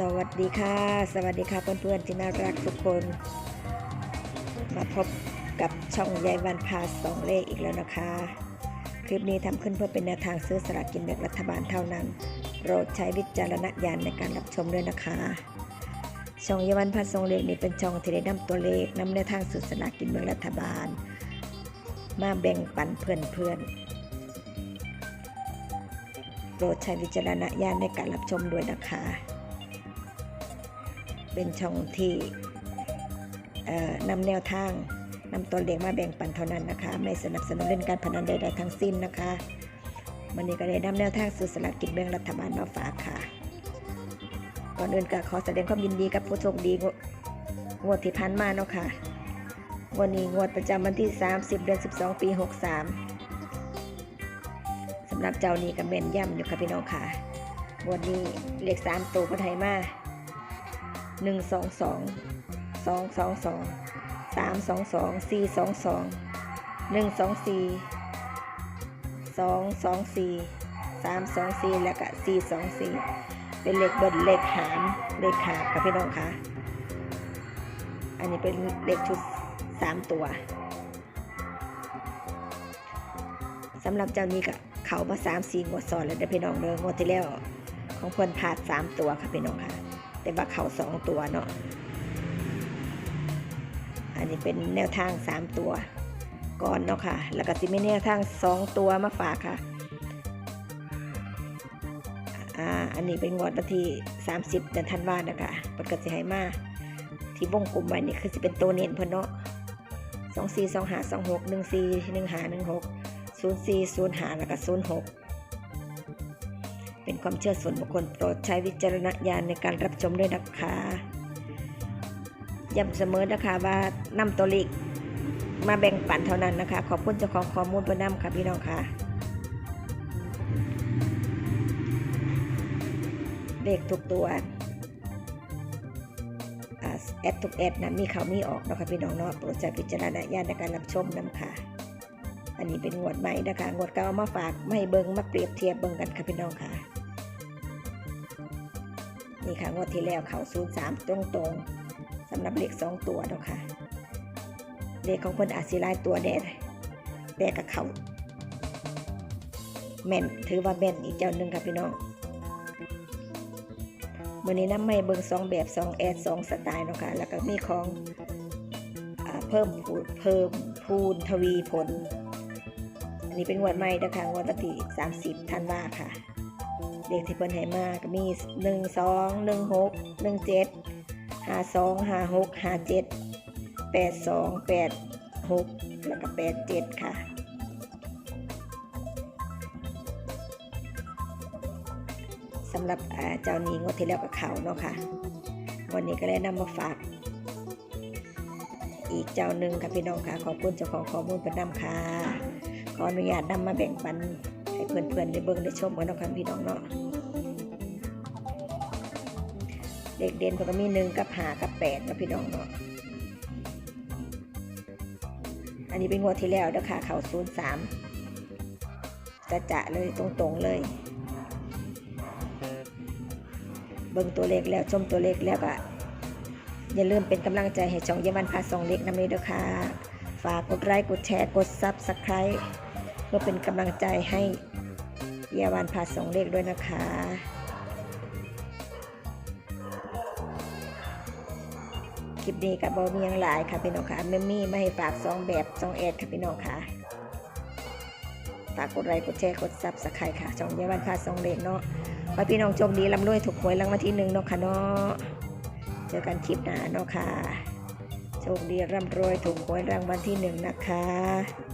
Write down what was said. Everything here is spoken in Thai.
สวัสดีค่ะ สวัสดีค่ะเพื่อนๆที่น่ารักทุกคน มาพบกับช่องยายวันพาสองเลขอีกแล้วนะคะ คลิปนี้ทำขึ้นเพื่อเป็นแนวทางซื้อสลากกินแบ่งรัฐบาลเท่านั้น โปรดใช้วิจารณญาณในการรับชมด้วยนะคะ ช่องยายวันพาสองเลขนี้เป็นช่องที่ได้นำตัวเลขนำแนวทางซื้อสลากกินแบ่งรัฐบาล มาแบ่งปันเพื่อนๆโปรดใช้วิจารณญาณในการรับชมด้วยนะคะ เป็นช่องที่นำแนวทางนำตัวเลขมาแบ่งปันเท่านั้นนะคะ ไม่สนับสนุนเล่นการพนันใดๆทั้งสิ้นนะคะวันนี้ก็ได้นำแนวทางสู่สลากกินแบ่งรัฐบาลมาฝากค่ะ ก่อนอื่นก็ขอแสดงความยินดีกับผู้โชคดีงวดที่ผ่านมาเนาะค่ะวันนี้งวดประจำวันที่ 30 เดือน 12 ปี 63สำหรับเจ้านี้ก็เม่นย่ำอยู่ค่ะพี่น้องค่ะ วันนี้เลขสามตัวก็ไทยมา หนึ่งสองสองสองสองสองสามสองสองสี่สองสองหนึ่งสองสี่สองสองสี่สามสองสี่แล้วก็สี่สองสี่เป็นเลขเบิดเลขหามเลขขาบค่ะพี่น้องคะอันนี้เป็นเลขชุดสามตัวสำหรับเจ้านี้ก็เขามาสามสีงวดซ้อนแล้วเด้อพี่น้องเด้องวดที่แล้วของเพิ่นพาดสามตัวค่ะพี่น้องค่ะ แต่ว่าเขาสองตัวเนาะอันนี้เป็นแนวทางสามตัวก่อนเนาะค่ะ แล้วก็สิมีแนวทางสองตัวมาฝากค่ะอ่าอันนี้เป็นงวดวันที่30เดือนธันวานะคะปกสิให้มาที่วงกลมไว้นี่คือสิเป็นตัวเน้นเพิ่นเนาะสองสี่สองหาสองหกหนึ่งสี่หนึ่งหาหนึ่งหก04 05แล้วก็06 เป็นความเชื่อส่วนบุคคลโปรดใช้วิจารณญาณในการรับชมด้วยนะคะย้ำเสมอนะคะว่านำตัวเลขมาแบ่งปันเท่านั้นนะคะ ขอบคุณเจ้าของข้อมูลเพื่อนนำค่ะพี่น้องค่ะเลขทุกตัวแอดทุกแอดนะมีเขามีออกนะคะพี่น้องเนาะโปรดใช้วิจารณญาณในการรับชมนำค่ะ อันนี้เป็นงวดใหม่นะคะงวดเก่าเอามาฝากไม่เบิงมาเปรียบเทียบเบิงกันค่ะพี่น้องค่ะ นี่ค่ะงวดที่แล้วเขาศูนย์สามตรงตรงๆสำหรับเลขสองตัวเนาะค่ะเลขของคนอาจสิลายตัวแน่แต่กับเขาแม่นถือว่าแม่นอีกเจ้าหนึ่งค่ะพี่น้องวันนี้น้ำไม่เบิงสองแบบสองแอดสองสไตล์เนาะค่ะแล้วก็มีของอเพิ่มพูเพิ่มพูนทวีผล อันนี้เป็นงวดใหม่นะคะงวดวันที่30ธันวาค่ะ เลขที่เพิ่นให้มาก็มี 1 2 1 6 1 7 5 2 5 6 5 7 8 2 8 6 แล้วก็ 8 7 ค่ะ สำหรับเจ้านี้งวดที่แล้วกับเขาเนาะค่ะ วันนี้ก็เลยนำมาฝาก อีกเจ้าหนึ่งค่ะพี่น้องค่ะ ขอบคุณเจ้าของข้อมูลเป็นนำค่ะ ขออนุญาตนำมาแบ่งปัน เพื่อนๆได้เบิ่งได้ชมกันเนาะครับพี่น้องเนาะเด็กเด่นเพิ่นก็มีหนึ่งกับหากับแปดนะพี่น้องเนาะอันนี้เป็นงวดที่แล้วเด้อค่ะเขาศูนย์สามจะจะเลยตรงๆเลย เบิ่งตัวเลขแล้วชมตัวเลขแล้วก็อย่าลืมเป็นกำลังใจให้ช่องเยาวันพาสองเล็กนำนี้ด้วยค่ะ ฝากกดไลค์กดแชร์กดซับสไคร b ์ พื่อเป็นกำลังใจให้เยาวันพาสองเลขด้วยนะคะ คลิปนี้กับบอมียังหลายค่ะพี่น้องค่ะแม่มี่ไม่ให้ฝากสองแบบสองแอดค่ะพี่น้องค่ะฝากกดไลค์กดแชร์กดซับสไครต์ค่ะช่องเยาวันพาสองเลขเนาะขอพี่น้องโชคดีร่ำรวยถูกหวยรางวัลที่หนึ่งเนาะค่ะเนาะเจอกันคลิปหน้าเนาะค่ะโชคดีร่ำรวยถูกหวยรางวัลที่หนึ่งนะคะ